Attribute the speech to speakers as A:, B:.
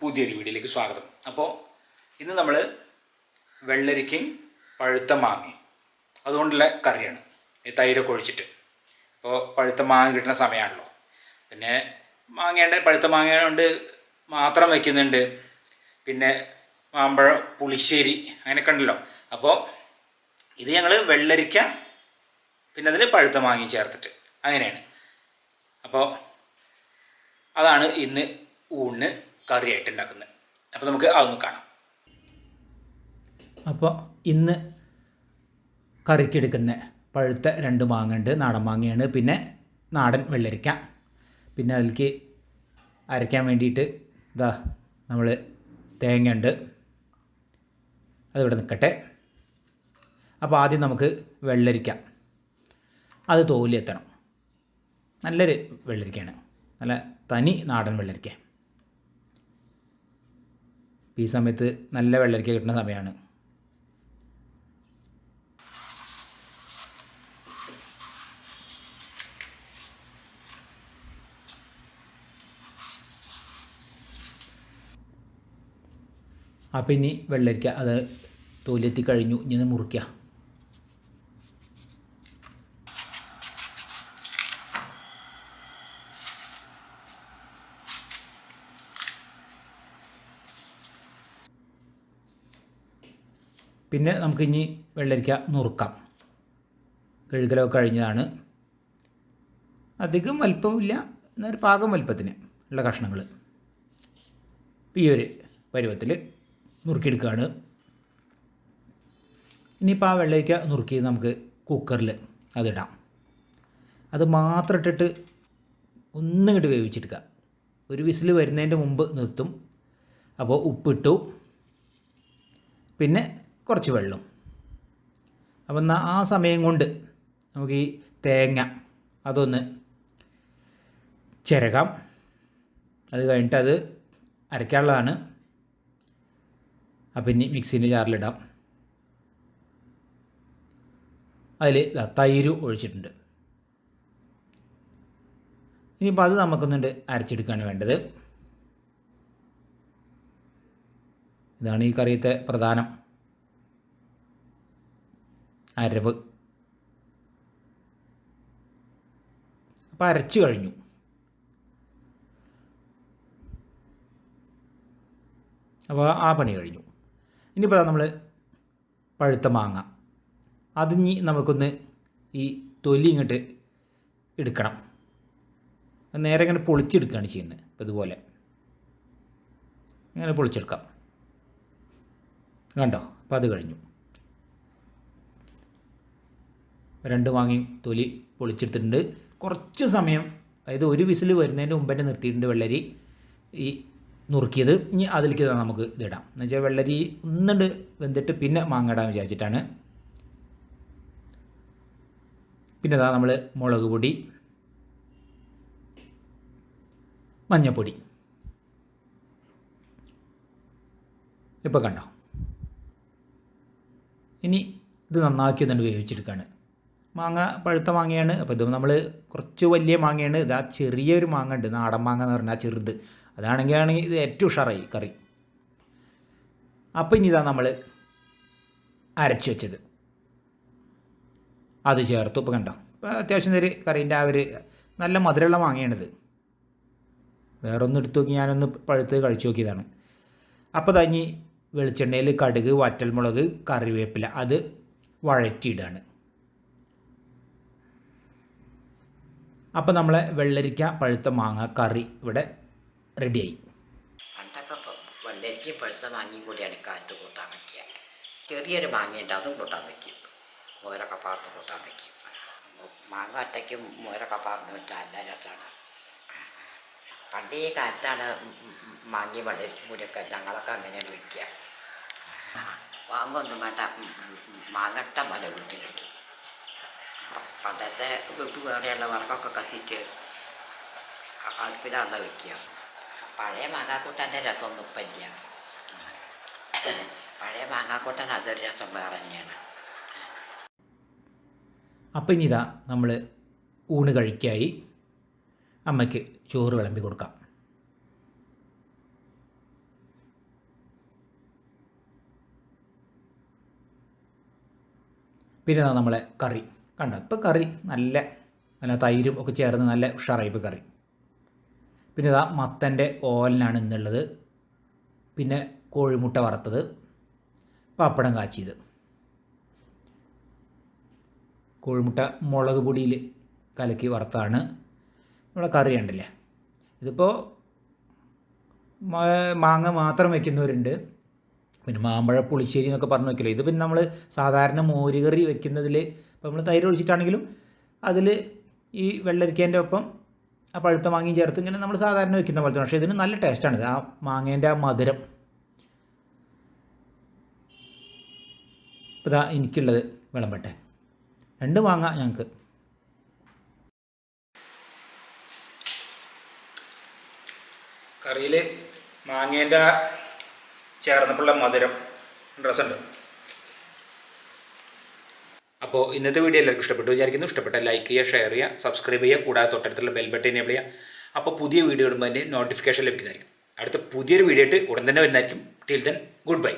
A: പുതിയൊരു വീഡിയോയിലേക്ക് സ്വാഗതം. അപ്പോൾ ഇന്ന് നമ്മൾ വെള്ളരിക്കയും പഴുത്ത മാങ്ങയും. അതുകൊണ്ടുള്ള കറിയാണ്. ഈ തൈരൊക്കെ ഒഴിച്ചിട്ട്. ഇപ്പോൾ പഴുത്ത മാങ്ങ കിട്ടുന്ന സമയമാണല്ലോ പിന്നെ മാങ്ങയുണ്ട് പഴുത്ത മാങ്ങ മാത്രം വയ്ക്കുന്നുണ്ട് പിന്നെ മാമ്പഴം പുളിശ്ശേരി അങ്ങനെയൊക്കെ ഉണ്ടല്ലോ. അപ്പോൾ ഇത് ഞങ്ങൾ വെള്ളരിക്ക പിന്നെ അതിൽ പഴുത്ത മാങ്ങയും ചേർത്തിട്ട്. അങ്ങനെയാണ്. അപ്പോൾ അതാണ് ഇന്ന് ഊണിന് കറിയായിട്ട് ഉണ്ടാക്കുന്നത് അപ്പോൾ നമുക്ക് അതൊന്ന് കാണാം.
B: അപ്പോൾ ഇന്ന് കറിക്കെടുക്കുന്ന പഴുത്ത രണ്ട് മാങ്ങ ഉണ്ട് നാടൻ മാങ്ങയാണ്. പിന്നെ നാടൻ വെള്ളരിക്ക. പിന്നെ അതിലേക്ക് അരയ്ക്കാൻ വേണ്ടിയിട്ട് ഇതാ നമ്മൾ തേങ്ങ ഉണ്ട് അതിവിടെ നിൽക്കട്ടെ അപ്പോൾ ആദ്യം നമുക്ക് വെള്ളരിക്ക. അത് തോലി എത്തണം നല്ലൊരു വെള്ളരിക്കയാണ്. നല്ല തനി നാടൻ വെള്ളരിക്ക. ഈ സമയത്ത് നല്ല വെള്ളരിക്ക കിട്ടുന്ന സമയമാണ് അപ്പം ഇനി വെള്ളരിക്ക അത് തോലെത്തി കഴിഞ്ഞു. ഇനി മുറിക്കുക പിന്നെ നമുക്കിനി വെള്ളരിക്ക നുറുക്കാം. കഴുകലൊക്കെ കഴിഞ്ഞതാണ്. അധികം വലിപ്പമില്ല. എന്നൊരു പാകം വലിപ്പത്തിന് ഉള്ള കഷ്ണങ്ങൾ ഈ ഒരു പരുവത്തിൽ നുറുക്കിയെടുക്കുകയാണ്. ഇനിയിപ്പോൾ ആ വെള്ളരിക്ക നുറുക്കി നമുക്ക് കുക്കറിൽ അതിടാം. അത് മാത്രം ഇട്ടിട്ട് ഒന്നിങ്ങോട്ട് വേവിച്ചെടുക്കുക. ഒരു വിസിൽ വരുന്നതിന്റെ മുമ്പ് നിർത്തും. അപ്പോൾ ഉപ്പിട്ടു. പിന്നെ കുറച്ച് വെള്ളം. അപ്പം ആ സമയം കൊണ്ട് നമുക്ക് ഈ തേങ്ങ അതൊന്ന് ചിരകാം. അത് കഴിഞ്ഞിട്ട് അത് അരയ്ക്കാനുള്ളതാണ് അപ്പം ഇനി മിക്സീന്റെ ജാറിലിടാം. അതിൽ തൈര് ഒഴിച്ചിട്ടുണ്ട്. ഇനിയിപ്പോൾ അത് നമുക്കൊന്നുണ്ട് അരച്ചെടുക്കുകയാണ് വേണ്ടത്. ഇതാണ് ഈ കറിയത്തെ പ്രധാനം. അരവ്. അപ്പോൾ അരച്ചു കഴിഞ്ഞു. അപ്പോൾ ആ പണി കഴിഞ്ഞു. ഇനിയിപ്പോൾ നമ്മൾ പഴുത്ത മാങ്ങ. അതിഞ്ഞി നമുക്കൊന്ന് ഈ തൊലി ഇങ്ങോട്ട് എടുക്കണം. നേരെ ഇങ്ങനെ പൊളിച്ചെടുക്കുകയാണ് ചെയ്യുന്നത്. ഇപ്പോൾ ഇതുപോലെ. ഇങ്ങനെ പൊളിച്ചെടുക്കാം. കണ്ടോ? അപ്പോൾ അത് കഴിഞ്ഞു. രണ്ട് വാങ്ങി തൊലി പൊളിച്ചെടുത്തിട്ടുണ്ട്. കുറച്ച് സമയം അതായത് ഒരു വിസിൽ വരുന്നതിന്റെ മുമ്പ് തന്നെ നിർത്തിയിട്ടുണ്ട് വെള്ളരി ഈ നുറുക്കിയത്. ഇനി അതിലേക്ക് നമുക്ക് ഇതിടാം എന്ന് വെച്ചാൽ വെള്ളരി ഒന്നുണ്ട് വെന്തിട്ട് പിന്നെ മാങ്ങ ഇടാൻ വിചാരിച്ചിട്ടാണ്. പിന്നെ അതാ നമ്മൾ മുളക് പൊടി മഞ്ഞപ്പൊടി. ഇപ്പോൾ കണ്ടോ? ഇനി ഇത് നന്നാക്കി ഒന്നുകൊണ്ട് വേവിച്ചെടുക്കുകയാണ് മാങ്ങ പഴുത്ത മാങ്ങയാണ്. അപ്പോൾ ഇതും നമ്മൾ കുറച്ച് വലിയ മാങ്ങയാണ്. ഇതാ ചെറിയൊരു മാങ്ങ ഉണ്ട്. നാടൻ മാങ്ങ എന്ന് പറഞ്ഞാൽ ചെറുത്. അതാണെങ്കിൽ ആണെങ്കിൽ ഇത് ഏറ്റവും ഉഷാറായി കറി. അപ്പം ഇനി ഇതാ നമ്മൾ അരച്ചു വെച്ചത്. അത് ചേർത്തു. ഇപ്പോൾ കണ്ടോ? ഇപ്പോൾ അത്യാവശ്യം ഒരു കറീന്റെ ആ ഒരു നല്ല മധുരമുള്ള മാങ്ങയാണിത്. വേറെ ഒന്ന് എടുത്തു നോക്കി ഞാനൊന്ന് പഴുത്ത് കഴിച്ചു നോക്കിയതാണ്. അപ്പോൾ തഞ്ഞി വെളിച്ചെണ്ണയിൽ കടുക് വറ്റൽമുളക് കറിവേപ്പില അത് വഴറ്റിയിടുകയാണ് അപ്പോൾ നമ്മളെ വെള്ളരിക്ക പഴുത്ത മാങ്ങ കറി ഇവിടെ റെഡിയായി
C: പണ്ടൊക്കെ വെള്ളരിക്ക പഴുത്ത മാങ്ങയും കൂടിയാണ് കാലത്ത് കൂട്ടാൻ വയ്ക്കുക ചെറിയൊരു മാങ്ങയുണ്ട് അതും കൂട്ടാൻ വയ്ക്കും മോരൊക്കെ പാർത്ത് കൂട്ടാൻ വയ്ക്കും മാങ്ങ ഒറ്റയ്ക്കും മോരൊക്കെ പാർന്ന് വെച്ചാൽ നല്ല രസമാണ് പണ്ടേ കാലത്താണ് മാങ്ങി വെള്ളരിക്കും കൂടിയൊക്കെ ഞങ്ങളൊക്കെ അങ്ങനെയാണ് വയ്ക്കുക മാങ്ങൊന്നും വേണ്ട മാങ്ങട്ട മല വീട്ടിലുണ്ട്. പണ്ടത്തെ വെപ്പ് വേറെയുള്ള വിറകൊക്കെ കത്തിയിട്ട് അടുപ്പിലാണ് വെക്കുക. പഴയ മാങ്ങാക്കൂട്ടന്റെ രസമൊന്നും ഇപ്പം ഇല്ല. പഴയ മാങ്ങാക്കൂട്ടൻ അതൊരു രസം വേറെ തന്നെയാണ്.
B: അപ്പം ഇനിതാ നമ്മൾ ഊണ് കഴിക്കായി. അമ്മയ്ക്ക് ചോറ് വിളമ്പി കൊടുക്കാം. പിന്നെ നമ്മളെ കറി. കണ്ടോ? ഇപ്പോൾ കറി നല്ല നല്ല തൈരും ഒക്കെ ചേർന്ന് നല്ല ഉഷാറായി ഇപ്പോൾ കറി. പിന്നെ ഇതാ മത്തന്റെ ഓലനാണ് ഇന്നുള്ളത്. പിന്നെ കോഴിമുട്ട വറുത്തത് പപ്പടം കാച്ചിയത്. കോഴിമുട്ട മുളക് പൊടിയിൽ കലക്കി വറുത്താണ്. നമ്മളെ കറി ഉണ്ടല്ലേ ഇതിപ്പോൾ മാങ്ങ മാത്രം വെക്കുന്നവരുണ്ട്. പിന്നെ മാമ്പഴ പുളിശ്ശേരി എന്നൊക്കെ പറഞ്ഞു വെക്കില്ലേ? ഇത് പിന്നെ നമ്മൾ സാധാരണ മോരുകറി വെക്കുന്നതിൽ ഇപ്പോൾ നമ്മൾ തൈര് ഒഴിച്ചിട്ടാണെങ്കിലും അതിൽ ഈ വെള്ളരിക്കേന്റെ ഒപ്പം ആ പഴുത്ത മാങ്ങയും ചേർത്ത് ഇങ്ങനെ നമ്മൾ സാധാരണ വെക്കുന്ന പോലത്തെ പക്ഷേ ഇതിന് നല്ല ടേസ്റ്റാണ്. ആ മാങ്ങേന്റെ ആ മധുരം. ഇപ്പോൾ ഇതാ എനിക്കുള്ളത് വിളമ്പട്ടെ. രണ്ട് മാങ്ങ ഞങ്ങൾക്ക്
A: കറിയിൽ മാങ്ങേന്റെ ചേർന്നപ്പോഴുള്ള മധുരം. രസമുണ്ട്. അപ്പോൾ ഇന്നത്തെ വീഡിയോ എല്ലാവർക്കും ഇഷ്ടപ്പെട്ടു വിചാരിക്കുന്നു. ഇഷ്ടപ്പെട്ട ലൈക്ക് ചെയ്യുക ഷെയർ ചെയ്യുക സബ്സ്ക്രൈബ് ചെയ്യുക കൂടാതെ തൊട്ടടുത്തുള്ള ബെൽ ബട്ടൺ എനേബിൾ ചെയ്യുക അപ്പോൾ പുതിയ വീഡിയോ ഇടുമ്പോൾ അതിന്റെ നോട്ടിഫിക്കേഷൻ ലഭിക്കുന്നതായിരിക്കും. അടുത്ത പുതിയൊരു വീഡിയോ ആയിട്ട് ഉടൻ തന്നെ വരുന്നതായിരിക്കും. Till then good bye